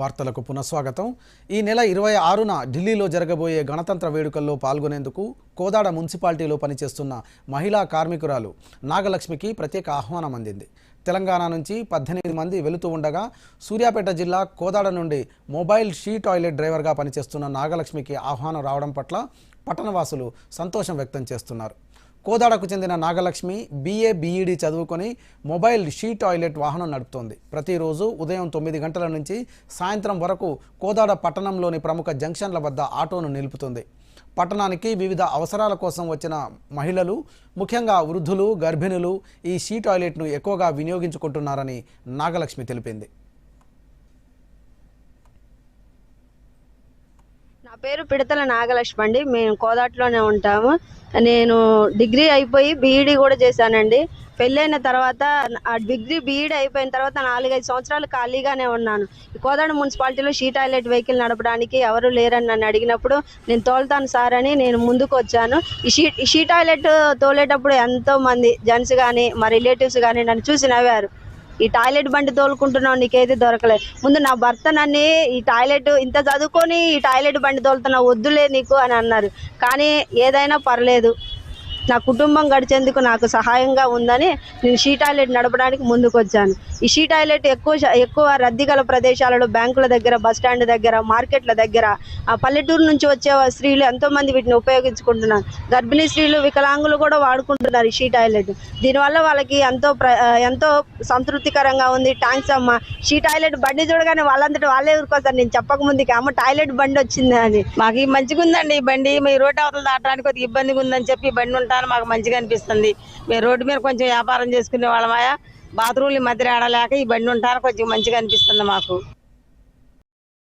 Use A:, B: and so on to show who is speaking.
A: వార్తలకు పునఃస్వాగతం. ఈ నెల ఇరవై ఆరున ఢిల్లీలో జరగబోయే గణతంత్ర వేడుకల్లో పాల్గొనేందుకు కోదాడ మున్సిపాలిటీలో పనిచేస్తున్న మహిళా కార్మికురాలు నాగలక్ష్మికి ప్రత్యేక ఆహ్వానం అందింది. తెలంగాణ నుంచి పద్దెనిమిది మంది వెళుతూ ఉండగా సూర్యాపేట జిల్లా కోదాడ నుండి మొబైల్ షీ టాయిలెట్ డ్రైవర్గా పనిచేస్తున్న నాగలక్ష్మికి ఆహ్వానం రావడం పట్ల పట్టణవాసులు సంతోషం వ్యక్తం చేస్తున్నారు. కోదాడకు చెందిన నాగలక్ష్మి బీఏ బీఈడీ చదువుకొని మొబైల్ షీ టాయిలెట్ వాహనం నడుపుతోంది. ప్రతిరోజు ఉదయం తొమ్మిది గంటల నుంచి సాయంత్రం వరకు కోదాడ పట్టణంలోని ప్రముఖ జంక్షన్ల వద్ద ఆటోను నిలుపుతుంది. పట్టణానికి వివిధ అవసరాల కోసం వచ్చిన మహిళలు ముఖ్యంగా వృద్ధులు గర్భిణులు ఈ షీ టాయిలెట్ను ఎక్కువగా వినియోగించుకుంటున్నారని నాగలక్ష్మి తెలిపింది.
B: నా పేరు పిడతల నాగలక్ష్మి అండి మేము కోదాట్లోనే ఉంటాము. నేను డిగ్రీ అయిపోయి బీఈడీ కూడా చేశానండి. పెళ్ళైన తర్వాత ఆ డిగ్రీ బీఈడీ అయిపోయిన తర్వాత నాలుగైదు సంవత్సరాలు ఖాళీగానే ఉన్నాను. ఈ కోదాడ మున్సిపాలిటీలో షీ టాయిలెట్ వెహికల్ నడపడానికి ఎవరు లేరని నన్ను అడిగినప్పుడు నేను తోలుతాను సార్ అని నేను ముందుకు వచ్చాను. ఈ షీ ఈ షీ టాయిలెట్ తోలేటప్పుడు ఎంతో మంది జెంట్స్ కానీ మా రిలేటివ్స్ కానీ నన్ను చూసి నవ్వారు. ఈ టాయిలెట్ బండి తోలుకుంటున్నావు నీకేది దొరకలేదు. ముందు నా భర్త నన్ను ఈ టాయిలెట్ ఇంత చదువుకొని ఈ టాయిలెట్ బండి తోలుతున్నావు వద్దులే నీకు అని అన్నారు. కానీ ఏదైనా పర్లేదు. నా కుటుంబం గడిచేందుకు నాకు సహాయంగా ఉందని నేను షీ టాయిలెట్ నడపడానికి ముందుకు వచ్చాను ఈ షీ టాయిలెట్ ఎక్కువ ఎక్కువ రద్దీ గల ప్రదేశాలలో బ్యాంకుల దగ్గర బస్ స్టాండ్ దగ్గర మార్కెట్ల దగ్గర ఆ పల్లెటూరు నుంచి వచ్చే స్త్రీలు ఎంతో మంది వీటిని ఉపయోగించుకుంటున్నారు. గర్భిణీ స్త్రీలు వికలాంగులు కూడా వాడుకుంటున్నారు ఈ షీ టాయిలెట్. దీనివల్ల వాళ్ళకి ఎంతో ప్ర ఎంతో సంతృప్తికరంగా ఉంది. థ్యాంక్స్ అమ్మ. షీ టాయిలెట్ బండి చూడగానే వాళ్ళంతటి వాళ్ళే ఊరుకొస్తారు. నేను చెప్పక ముందుకి అమ్మ టాయిలెట్ బండి వచ్చింది అని.
C: మాకు మంచిగా ఉందండి ఈ బండి. మీ రోడ్ అవతల దాటడానికి కొద్దిగా ఇబ్బందిగా ఉందని చెప్పి బండి ఉంటాను మాకు మంచిగా అనిపిస్తుంది. మేము రోడ్డు మీద కొంచెం వ్యాపారం చేసుకునే వాళ్ళమాయా బాత్రూమ్లు మధ్య ఆడలేక ఈ బండి ఉంటాను కొంచెం మంచిగా అనిపిస్తుంది మాకు.